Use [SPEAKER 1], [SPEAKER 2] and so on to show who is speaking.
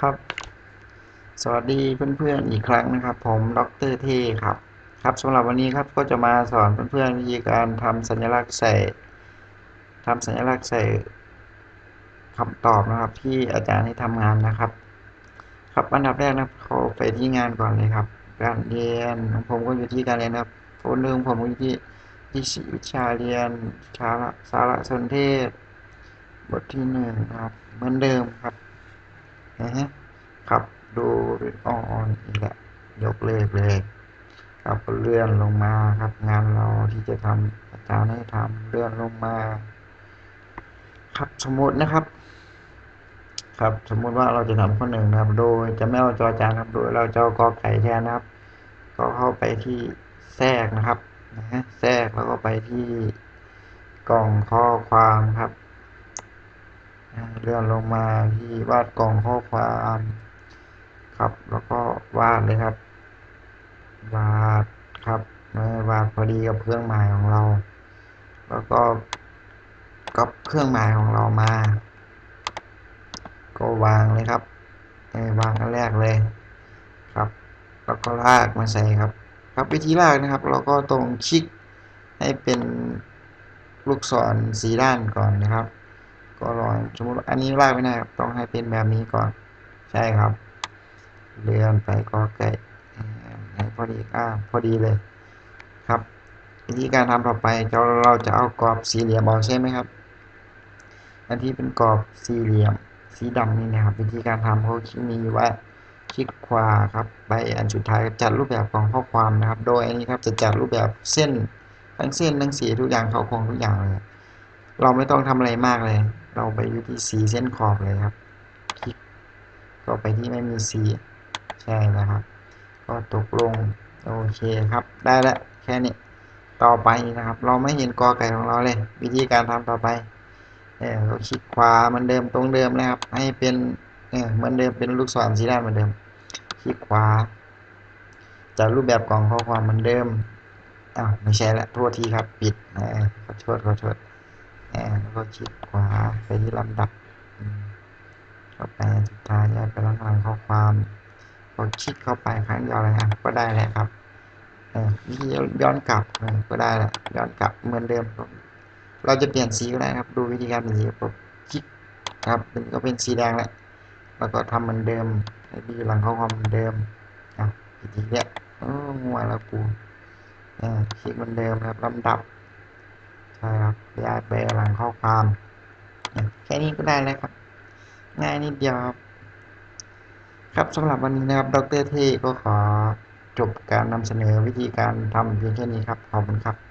[SPEAKER 1] ครับ สวัสดีเพื่อนๆอีกครั้งนะครับ ผมดรเทครับ ครับสำหรับวันนี้ครับก็จะมาสอนเพื่อนๆวิธีการทำสัญลักษณ์ใส่ทำสัญลักษณ์ใส่คำตอบนะครับ ที่อาจารย์ให้ทำงานนะครับ ครับอันดับแรกนะครับเขาไปที่งานก่อนเลยครับ การเรียนของผมก็อยู่ที่การเรียนครับโฟนหนึ่งผมอยู่ที่ที่วิชาเรียนสาระสารสนเทศ บทที่หนึ่งครับ เหมือนเดิมครับ ครับดูอ่อนอีกแหละยกเลิกเลยครับเลื่อนลงมาครับ งานเราที่จะทำอาจารย์ให้ทำเลื่อนลงมา ครับสมมตินะครับ ครับสมมุติว่าเราจะทำข้อหนึ่งนะครับ โดยจะไม่เอาจอจานครับโดยเราจะเอากอไก่แทนนะครับ ก็เข้าไปที่แทรกนะครับนะฮะแทรกแล้วก็ไปที่กล่องข้อความครับ เลื่อนลงมาที่วาดกล่องข้อความครับ แล้วก็วาดเลยครับ วาดครับวาดพอดีกับเครื่องหมายของเรา แล้วก็ก็เครื่องหมายของเรามา ก็วางเลยครับวางอันแรกเลยครับ แล้วก็ลากมาใส่ครับ ครับวิธีลากนะครับ เราก็ตรงคลิกให้เป็นลูกศรสีด้านก่อนนะครับ ก็ลองสมมติอันนี้ลากไม่ได้ครับต้องให้เป็นแบบนี้ก่อน ใช่ครับ เลื่อนไปก็ไก่ให้พอดีอ่าพอดีเลย ครับ วิธีการทำต่อไปเราเราจะเอากรอบสี่เหลี่ยมออกใช่ไหมครับ อันที่เป็นกรอบสี่เหลี่ยมสีดำนี่นะครับ วิธีการทำเขาคิดมีว่าคลิกขวาครับไปอันสุดท้ายจัดรูปแบบของข้อความนะครับ โดยอันนี้ครับจะจัดรูปแบบเส้นทั้งเส้นทั้งสีทุกอย่างเขาคงทุกอย่างเลย เราไม่ต้องทำอะไรมากเลย เราไปอยู่ที่สีเส้นขอบเลยครับ คลิกก็ไปที่ไม่มีสีใช่นะครับ ก็ตกลงโอเคครับ ได้แล้วแค่นี้ต่อไปนะครับ เราไม่เห็นกอไก่ของเราเลย วิธีการทำต่อไปเออเราคลิกขวาเหมือนเดิมตรงเดิมนะครับ ให้เป็นเออเหมือนเดิมเป็นลูกศรสีแด้านเหมือนเดิม คลิกขวาจัดรูปแบบกล่องข้อความเหมือนเดิมอ้าวไม่ใช่ละโทษทีครับ ปิดนะขอโทษขอโทษ แล้วก็คลิกขวาไปที่ลำดับเข้าไปสุดท้ายย้ายไปล่างข้อความกดคลิกเข้าไปครั้งเดียวเลยครับก็ได้แล้วครับวิธีย้อนกลับก็ได้แหละย้อนกลับเหมือนเดิมเราจะเปลี่ยนสีก็ได้ครับ ดูวิธีการเปลี่ยนสีกดคลิกครับเป็นก็เป็นสีแดงแหละแล้วก็ทำเหมือนเดิมให้ดีหลังข้อความเหมือนเดิมอะวิธีเนี้ยโอ้งัวแล้วกูอ่าคลิกเหมือนเดิมครับลำดับ ใช่ครับย้ายไปหลังข้อความ แค่นี้ก็ได้แล้วครับ ง่ายนิดเดียวครับครับสำหรับวันนี้นะครับ ดรเทก็ขอจบการนำเสนอวิธีการทำเพียงแค่นี้ครับ ขอบคุณครับ